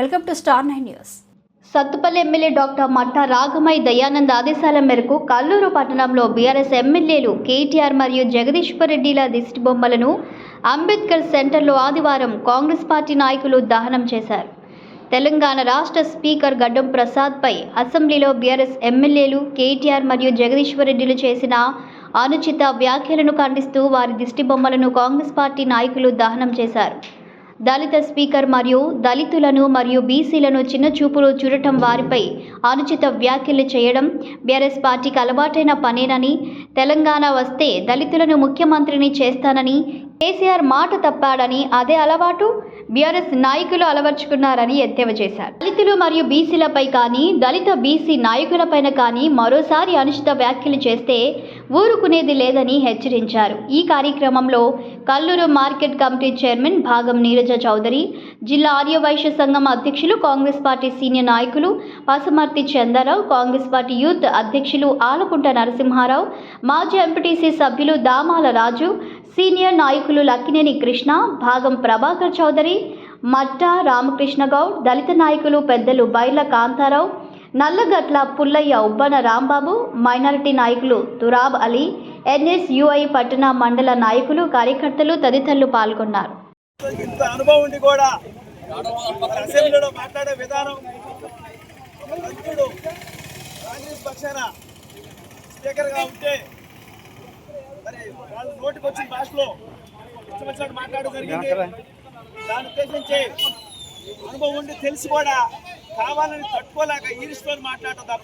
Welcome to star nine news. Sathupalli MLA doctor Matta Raghamayya Dayanand ఆదేశాల మేరకు కల్లూరు పట్టణంలో BRS ఎమ్మెల్యేలు కేటీఆర్ మరియు జగదీశ్వర్ రెడ్డిల దిష్టి బొమ్మలను అంబేద్కర్ సెంటర్లో ఆదివారం కాంగ్రెస్ పార్టీ నాయకులు దహనం చేశారు. తెలంగాణ రాష్ట్ర స్పీకర్ గడ్డం ప్రసాద్పై అసెంబ్లీలో బీఆర్ఎస్ ఎమ్మెల్యేలు కేటీఆర్ మరియు జగదీశ్వర్ రెడ్డిలు చేసిన అనుచిత వ్యాఖ్యలను ఖండిస్తూ వారి దిష్టి బొమ్మలను కాంగ్రెస్ పార్టీ నాయకులు దహనం చేశారు. దళిత స్పీకర్ మరియు దళితులను మరియు బీసీలను చిన్నచూపులు చూడటం వారిపై అనుచిత వ్యాఖ్యలు చేయడం బీఆర్ఎస్ పార్టీకి అలవాటైన పనేనని. తెలంగాణ వస్తే దళితులను ముఖ్యమంత్రిని చేస్తానని కేసీఆర్ మాట తప్పాడని అదే అలవాటు బీఆర్ఎస్ నాయకులు అలవర్చుకున్నారని ఎద్దేవా చేశారు. దళితులు మరియు బీసీలపై కానీ దళిత బీసీ నాయకులపైన కానీ మరోసారి అనుచిత వ్యాఖ్యలు చేస్తే ఊరుకునేది లేదని హెచ్చరించారు. ఈ కార్యక్రమంలో కల్లూరు మార్కెట్ కమిటీ చైర్మన్ భాగం నీరజ చౌదరి జిల్లా ఆర్యవైశ్య సంఘం అధ్యక్షులు కాంగ్రెస్ పార్టీ సీనియర్ నాయకులు పసుమర్తి చందారావు కాంగ్రెస్ పార్టీ యూత్ అధ్యక్షులు ఆలకుంట నరసింహారావు మాజీ ఎంపీటీసీ సభ్యులు దామాల రాజు సీనియర్ నాయకులు లక్కినేని కృష్ణ భాగం ప్రభాకర్ చౌదరి మట్టా రామకృష్ణ గౌడ్ దళిత నాయకులు పెద్దలు బైర్ల కాంతారావు నల్లగట్ల పుల్లయ్య ఉబ్బన రాంబాబు మైనారిటీ నాయకులు తురాబ్ అలీ ఎన్ఎస్యుఐ పట్టణ మండల నాయకులు కార్యకర్తలు తదితరులు పాల్గొన్నారు. అనుభవం ఉండి కూడా అసెంబ్లీలో మాట్లాడే విధానం కాంగ్రెస్ పక్షాన స్పీకర్గా ఉంటే వాళ్ళు నోటికి వచ్చిన భాషలో వచ్చినట్టు మాట్లాడడం జరిగింది. దాన్ని ఉద్దేశించి అనుభవం ఉండి తెలిసి కూడా కావాలని తట్టుకోలేక ఈరిస్తో మాట్లాడటం తప్ప